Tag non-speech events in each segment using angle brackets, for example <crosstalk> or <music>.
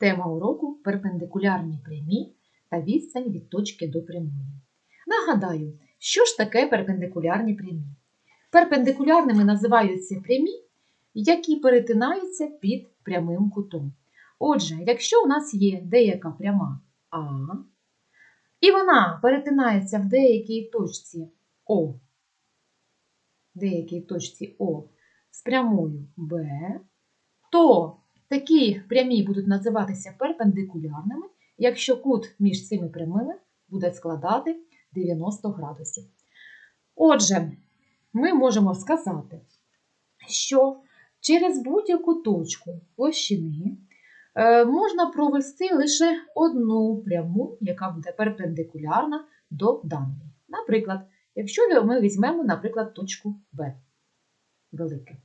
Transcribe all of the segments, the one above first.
Тема уроку перпендикулярні прямі та відстань від точки до прямої. Нагадаю, що ж таке перпендикулярні прямі? Перпендикулярними називаються прямі, які перетинаються під прямим кутом. Отже, якщо у нас є деяка пряма А, і вона перетинається в деякій точці О, деякій точці О з прямою Б, то такі прямі будуть називатися перпендикулярними, якщо кут між цими прямими буде складати 90 градусів. Отже, ми можемо сказати, що через будь-яку точку площини е, можна провести лише одну пряму, яка буде перпендикулярна до даної. Наприклад, якщо ми візьмемо, наприклад, точку Б велике.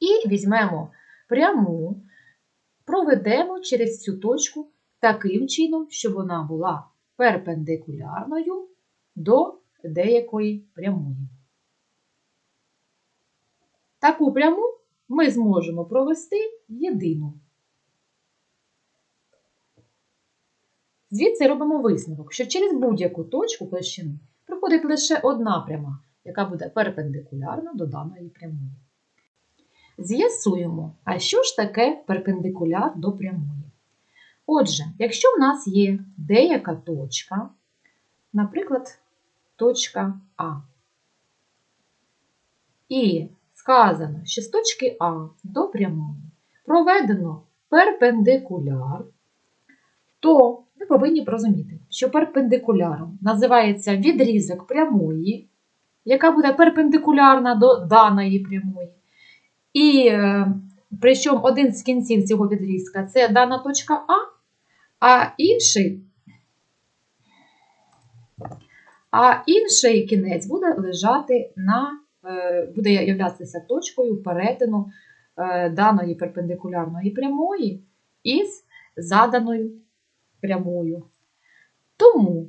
І візьмемо пряму, проведемо через цю точку таким чином, щоб вона була перпендикулярною до деякої прямої. Таку пряму ми зможемо провести єдину. Звідси робимо висновок, що через будь-яку точку площини проходить лише одна пряма, яка буде перпендикулярна до даної прямої. З'ясуємо, а що ж таке перпендикуляр до прямої? Отже, якщо в нас є деяка точка, наприклад, точка А, і сказано, що з точки А до прямої проведено перпендикуляр, то ми повинні розуміти, що перпендикуляром називається відрізок прямої, яка буде перпендикулярна до даної прямої. І е, причому один з кінців цього відрізка це дана точка А, а інший, а інший кінець буде лежати на, е, буде являтися точкою перетину е, даної перпендикулярної прямої із заданою прямою. Тому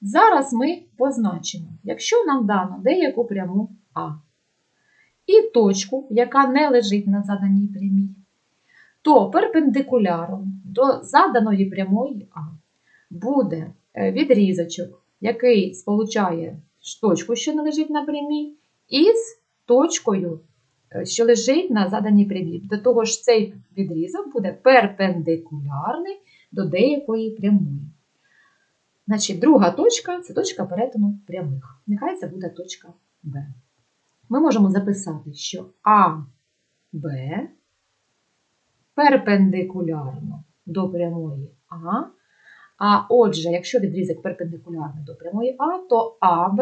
зараз ми позначимо, якщо нам дано деяку пряму А і точку, яка не лежить на заданій прямій, то перпендикуляром до заданої прямої А буде е, відрізочок, який сполучає точку, що не лежить на прямій, із точкою, е, що лежить на заданій прямій. До того ж, цей відрізок буде перпендикулярний до деякої прямої. Значить, друга точка це точка перетину прямих. Нехай це буде точка Б ми можемо записати, що АБ перпендикулярно до прямої А. А отже, якщо відрізок перпендикулярний до прямої А, то АБ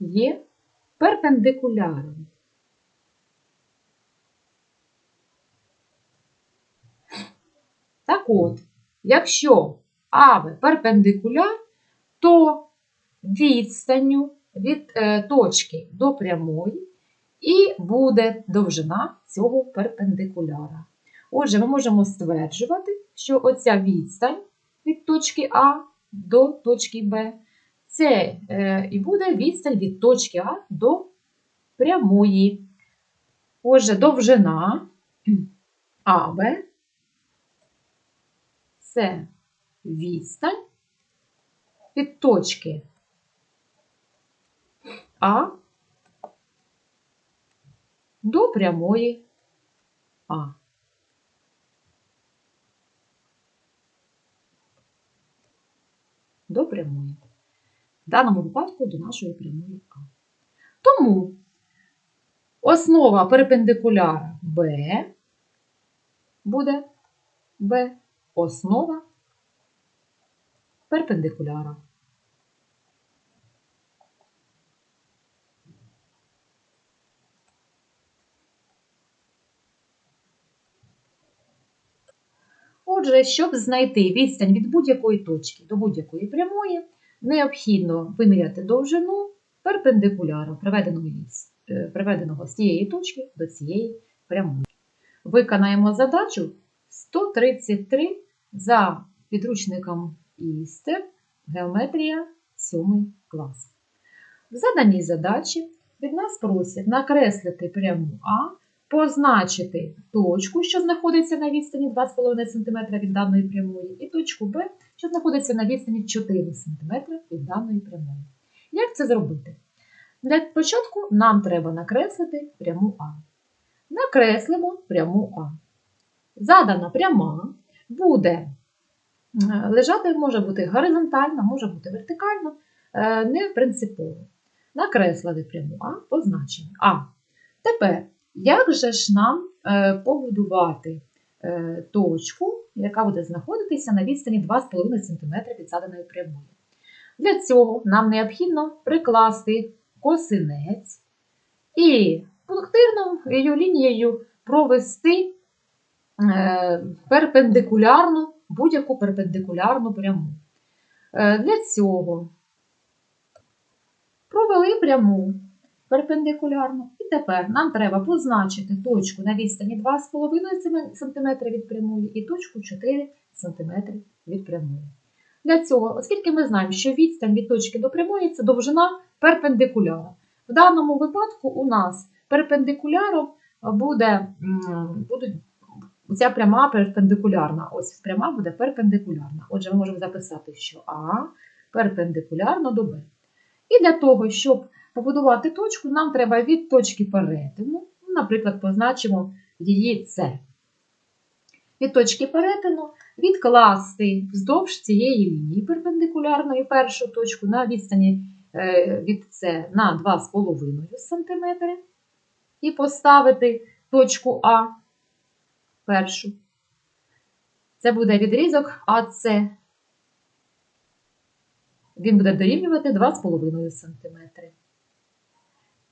є перпендикуляром. Так от, якщо АБ перпендикуляр, то відстанню від е, точки до прямої, і буде довжина цього перпендикуляра. Отже, ми можемо стверджувати, що оця відстань від точки А до точки Б, це е, і буде відстань від точки А до прямої. Отже, довжина <clears throat> АБ це відстань від точки а до прямої А. До прямої. В даному випадку до нашої прямої А. Тому основа перпендикуляра Б буде Б, основа перпендикуляра. Отже, щоб знайти відстань від будь-якої точки до будь-якої прямої, необхідно виміряти довжину перпендикуляра, приведеного, е, з цієї точки до цієї прямої. Виконаємо задачу 133 за підручником Істер Геометрія 7 клас. В заданій задачі від нас просять накреслити пряму А позначити точку, що знаходиться на відстані 2,5 см від даної прямої, і точку Б, що знаходиться на відстані 4 см від даної прямої. Як це зробити? Для початку нам треба накреслити пряму А. Накреслимо пряму А. Задана пряма буде е, лежати, може бути горизонтально, може бути вертикально, е, не принципово. Накреслили пряму А, позначимо А. Тепер, як же ж нам е, побудувати точку, яка буде знаходитися на відстані 2,5 см від заданої прямої? Для цього нам необхідно прикласти косинець і пунктирною лінією провести е, перпендикулярну, будь-яку перпендикулярну пряму. Е, для цього провели пряму перпендикулярну, і тепер нам треба позначити точку на відстані 2,5 см від прямої і точку 4 см від прямої. Для цього, оскільки ми знаємо, що відстань від точки до прямої це довжина перпендикуляра. В даному випадку у нас перпендикуляром буде, буде ця пряма перпендикулярна. Ось пряма буде перпендикулярна. Отже, ми можемо записати, що А перпендикулярно до Б. І для того, щоб побудувати точку, нам треба від точки перетину, наприклад, позначимо її С. Від точки перетину відкласти вздовж цієї лінії перпендикулярної першу точку на відстані е, від С на 2,5 см і поставити точку А першу. Це буде відрізок АС. Він буде дорівнювати 2,5 см.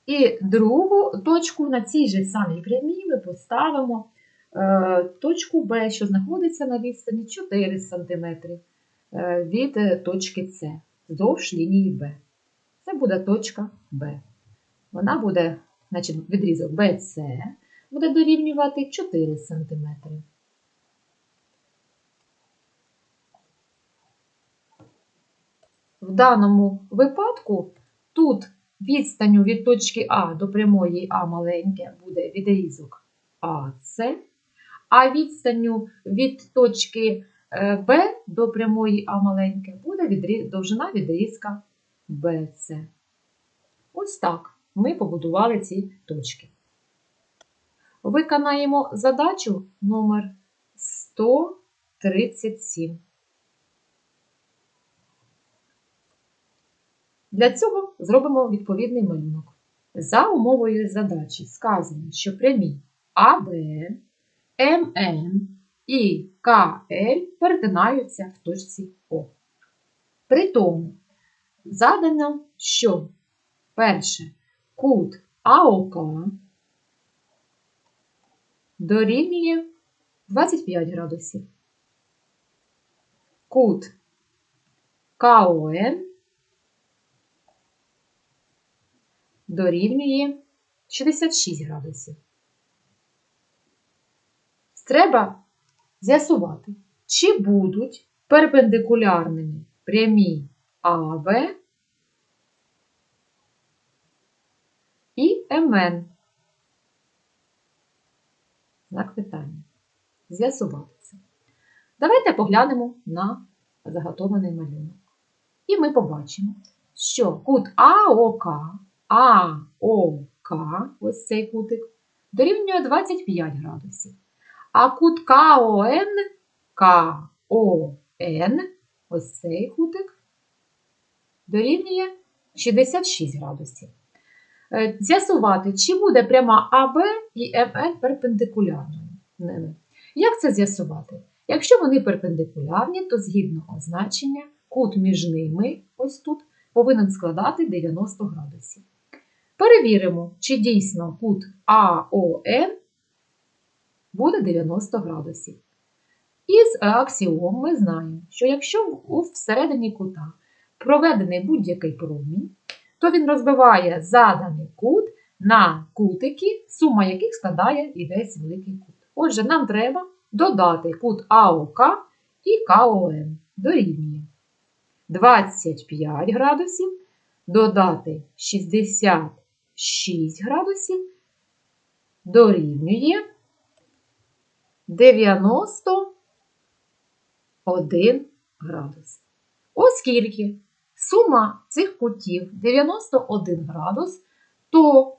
І другу точку на цій же самій прямій ми поставимо Е, точку Б, що знаходиться на відстані 4 см е, від е, точки С вздовж лінії Б. Це буде точка Б. Вона буде, значить, відрізок BC буде дорівнювати 4 см. В даному випадку тут відстанню від точки А до прямої А маленьке буде відрізок АС а відстанню від точки е, Б до прямої А маленьке буде довжина відрізка BC. Ось так ми побудували ці точки. Виконаємо задачу номер 137. Для цього зробимо відповідний малюнок. За умовою задачі сказано, що прямі АБ МН і КЛ перетинаються в точці О. При тому задано, що перше кут АОК дорівнює 25 градусів. Кут КОН дорівнює 66 градусів. Треба з'ясувати, чи будуть перпендикулярними прямі АВ і МН. Знак питання. З'ясувати це. Давайте поглянемо на заготований малюнок. І ми побачимо, що кут АОК, АОК, ось цей кутик, дорівнює 25 градусів. А кут КОН, КОН, ось цей кутик, дорівнює 66 градусів. Е, з'ясувати, чи буде пряма АБ і МН перпендикулярною. Як це з'ясувати? Якщо вони перпендикулярні, то згідно означення, кут між ними, ось тут, повинен складати 90 градусів. Перевіримо, чи дійсно кут АОН буде 90 градусів. Із аксіом ми знаємо, що якщо всередині кута проведений будь-який промінь, то він розбиває заданий кут на кутики, сума яких складає і весь великий кут. Отже, нам треба додати кут АОК і КОН дорівнює 25 градусів, додати 66 градусів дорівнює 91 градус. Оскільки сума цих кутів 91 градус, то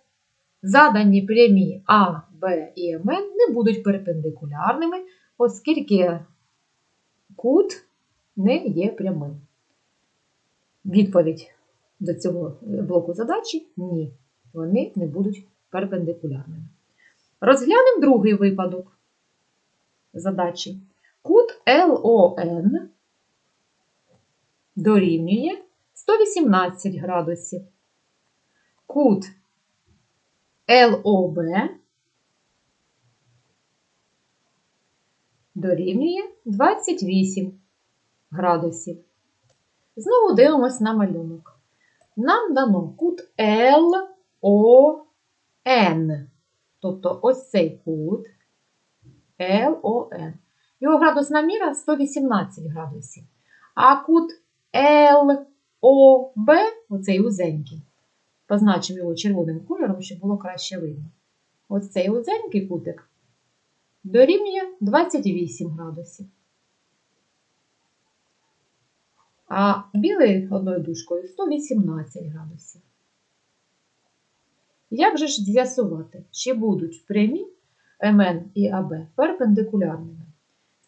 задані прямі А, Б і МН не будуть перпендикулярними, оскільки кут не є прямим. Відповідь до цього блоку задачі ні, вони не будуть перпендикулярними. Розглянемо другий випадок задачі. Кут ЛОН дорівнює 118 градусів. Кут ЛОБ дорівнює 28 градусів. Знову дивимось на малюнок. Нам дано кут ЛОН. Тобто ось цей кут ЛОН. Його градусна міра 118 градусів. А кут ЛОБ, оцей узенький, позначимо його червоним кольором, щоб було краще видно. Ось цей узенький кутик дорівнює 28 градусів. А білий одною дужкою 118 градусів. Як же ж з'ясувати, чи будуть прямі МН і АБ перпендикулярними?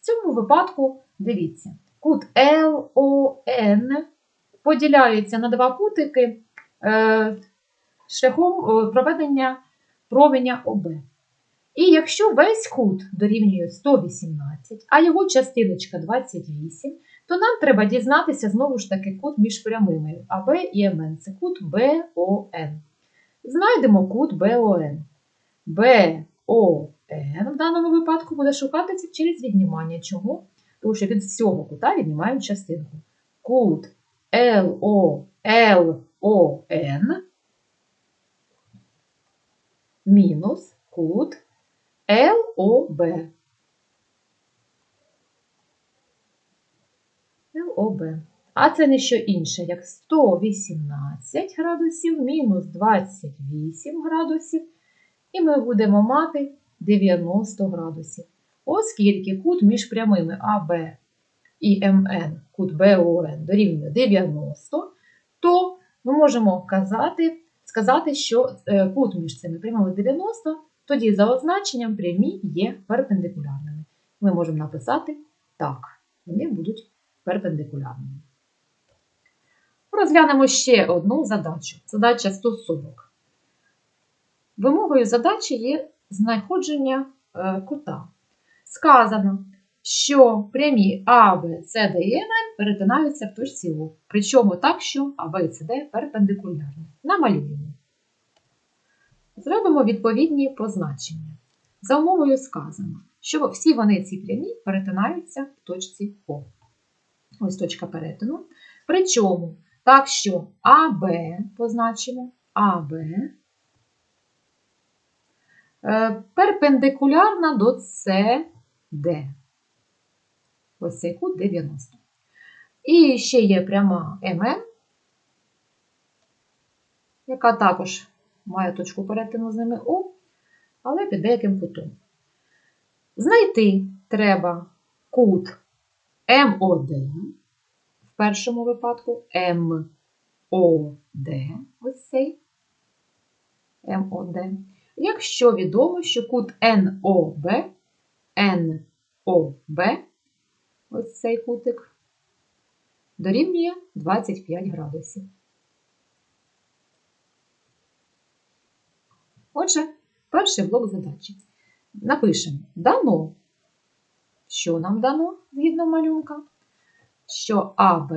В цьому випадку, дивіться, кут ЛОН поділяється на два кутики е, шляхом проведення променя ОБ. І якщо весь кут дорівнює 118, а його частиночка 28, то нам треба дізнатися знову ж таки кут між прямими АБ і МН. Це кут БОН. Знайдемо кут БОН. БОН в даному випадку буде шукатися через віднімання. Чому? Тому що від всього кута віднімаємо частинку. Кут ЛОН мінус кут ЛОБ. ЛОБ. А це не що інше, як 118 градусів мінус 28 градусів. І ми будемо мати 90 градусів. Оскільки кут між прямими АБ і МН, кут БОН дорівнює 90, то ми можемо казати, сказати, що е, кут між цими прямими 90, тоді за означенням прямі є перпендикулярними. Ми можемо написати так, вони будуть перпендикулярними. Розглянемо ще одну задачу. Задача 140. Вимогою задачі є знаходження е, кута. Сказано, що прямі А, Б, С, Д і МН перетинаються в точці О. Причому так, що А, Б С, Д перпендикулярні. Намалюємо. Зробимо відповідні позначення. За умовою сказано, що всі вони ці прямі перетинаються в точці О. Ось точка перетину. Причому так, що АБ позначимо АБ е, перпендикулярна до СД. Ось цей кут 90. І ще є пряма МН, яка також має точку перетину з ними О, але під деяким кутом. Знайти треба кут МОД, першому випадку МОД, ось цей МОД. Якщо відомо, що кут НОБ, НОБ, ось цей кутик, дорівнює 25 градусів. Отже, перший блок задачі. Напишемо дано. Що нам дано згідно малюнка? Що АБ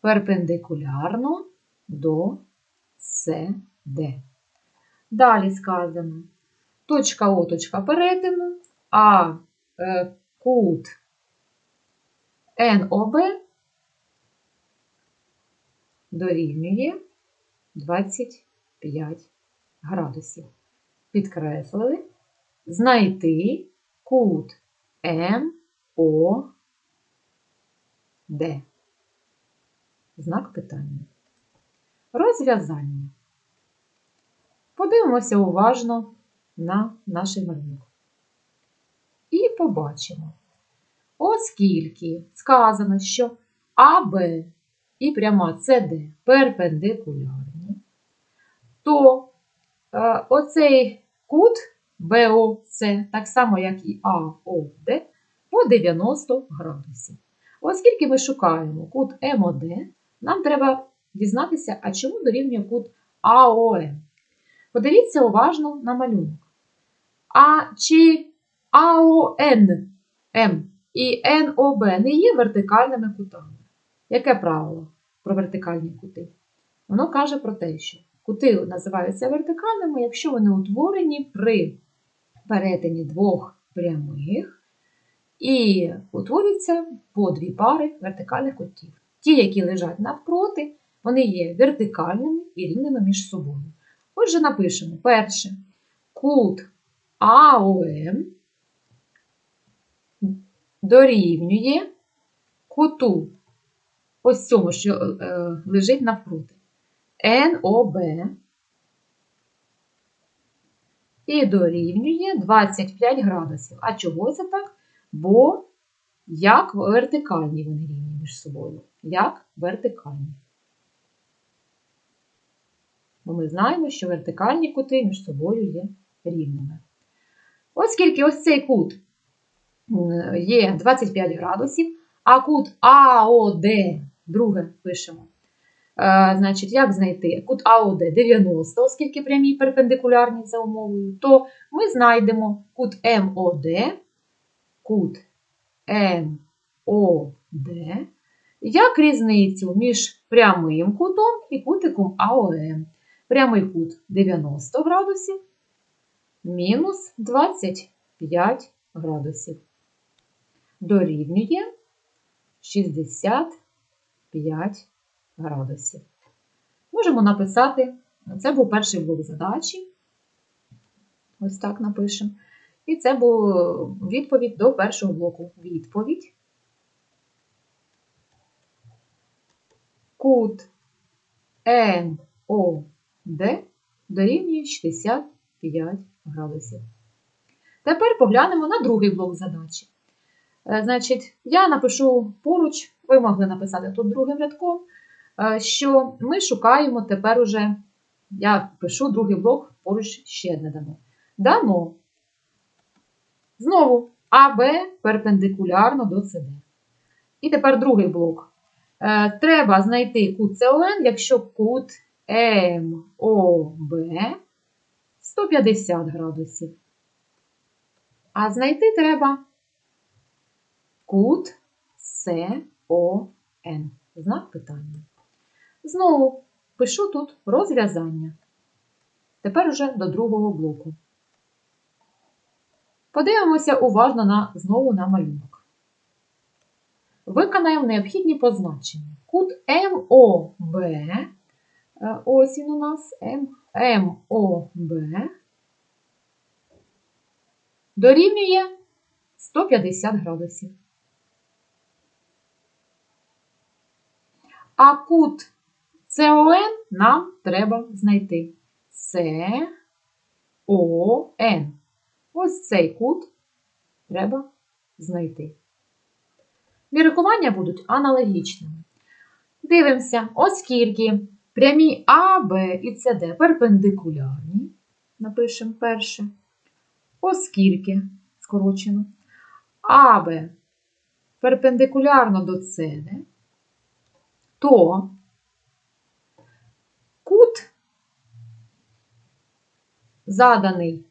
перпендикулярно до СД. Далі сказано точка О, точка перетину, а е, кут НОБ дорівнює 25 градусів. Підкреслили знайти кут МОД. Знак питання. Розв'язання. Подивимося уважно на наш малюнок. І побачимо, оскільки сказано, що АБ і пряма СД перпендикулярні, то е, оцей кут БОЦ, так само, як і АОД, по 90 градусів. Оскільки ми шукаємо кут МОД, нам треба дізнатися, а чому дорівнює кут АОМ. Подивіться уважно на малюнок. А чи АОН М і НОБ не є вертикальними кутами? Яке правило про вертикальні кути? Воно каже про те, що кути називаються вертикальними, якщо вони утворені при перетині двох прямих і утворюються по дві пари вертикальних кутів. Ті, які лежать навпроти, вони є вертикальними і рівними між собою. Отже, напишемо перше кут АОМ дорівнює куту, ось цьому, що е, лежить навпроти, НОБ і дорівнює 25 градусів. А чого це так? Бо як вертикальні вони рівні між собою. Як вертикальні. Бо ми знаємо, що вертикальні кути між собою є рівними. Оскільки ось цей кут є 25 градусів, а кут АОД, друге пишемо. Е, значить, як знайти кут АОД 90, оскільки прямі перпендикулярні за умовою, то ми знайдемо кут МОД, кут МОД, як різницю між прямим кутом і кутиком АОМ. Прямий кут 90 градусів, мінус 25 градусів. Дорівнює 65 градусів. Можемо написати, це був перший блок задачі. Ось так напишемо. І це був відповідь до першого блоку. Відповідь. Кут МОД дорівнює 65 градусів. Тепер поглянемо на другий блок задачі. Е, значить, я напишу поруч, ви могли написати тут другим рядком, е, що ми шукаємо тепер уже, я пишу другий блок, поруч ще не дамо. Дано. Знову АБ перпендикулярно до СД. І тепер другий блок. Е, треба знайти кут СОН, якщо кут МОБ 150 градусів. А знайти треба кут СОН. Знак питання. Знову пишу тут розв'язання. Тепер уже до другого блоку. Подивимося уважно на, знову на малюнок. Виконаємо необхідні позначення. Кут МОБ, е, ось він у нас МОБ, дорівнює 150 градусів. А кут СОН нам треба знайти. СОН. Ось цей кут треба знайти. Міркування будуть аналогічними. Дивимося, оскільки прямі А, Б і СД перпендикулярні, напишемо перше, оскільки скорочено, АБ перпендикулярно до СД, то кут заданий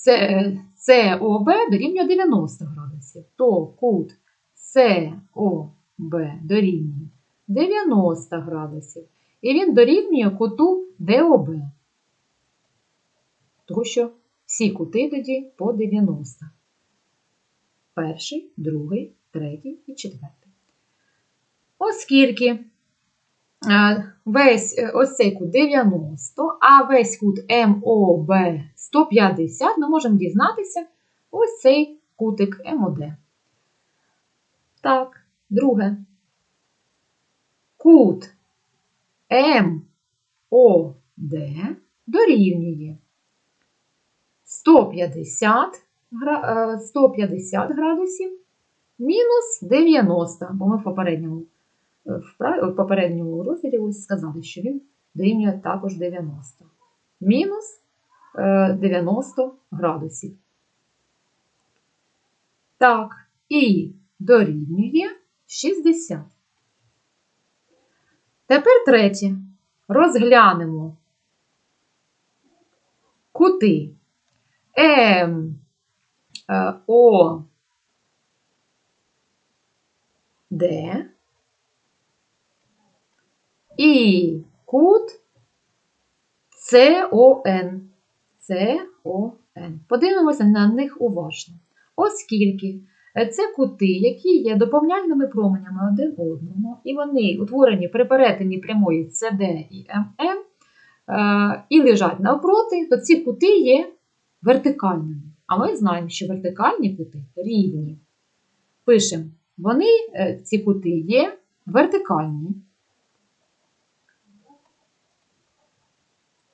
СОБ дорівнює 90 градусів, то кут СОБ дорівнює 90 градусів. І він дорівнює куту ДОБ. Тому що всі кути тоді по 90. Перший, другий, третій і четвертий. Оскільки весь е, ось цей кут 90, а весь кут МОБ 150, ми можемо дізнатися ось цей кутик МОД. Так, друге. Кут МОД дорівнює 150, е, 150 градусів мінус 90, бо ми в попередньому, е, в попередньому розділі ось сказали, що він дорівнює також 90. Мінус е, 90 градусів. Так, і дорівнює 60. Тепер третє. Розглянемо кути М, е, О, Д і кут СОН. СОН. Подивимося на них уважно. Оскільки е, це кути, які є доповняльними променями один одному, і вони утворені при перетині прямої CD і ММ, е, і лежать навпроти, то ці кути є вертикальними. А ми знаємо, що вертикальні кути рівні. Пишемо, вони, е, ці кути є вертикальні.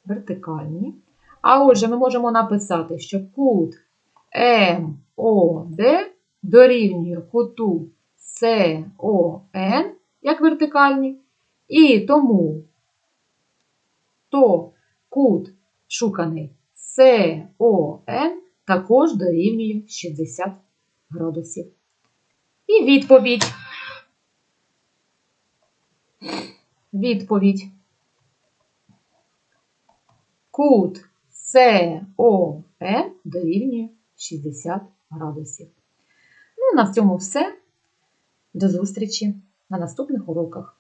Вертикальні. А отже, ми можемо написати, що кут МОД дорівнює куту СОН як вертикальні, і тому то кут шуканий СОН також дорівнює 60 градусів. І відповідь. Відповідь. Кут СОЕ дорівнює 60 градусів. Ну, на цьому все. До зустрічі на наступних уроках.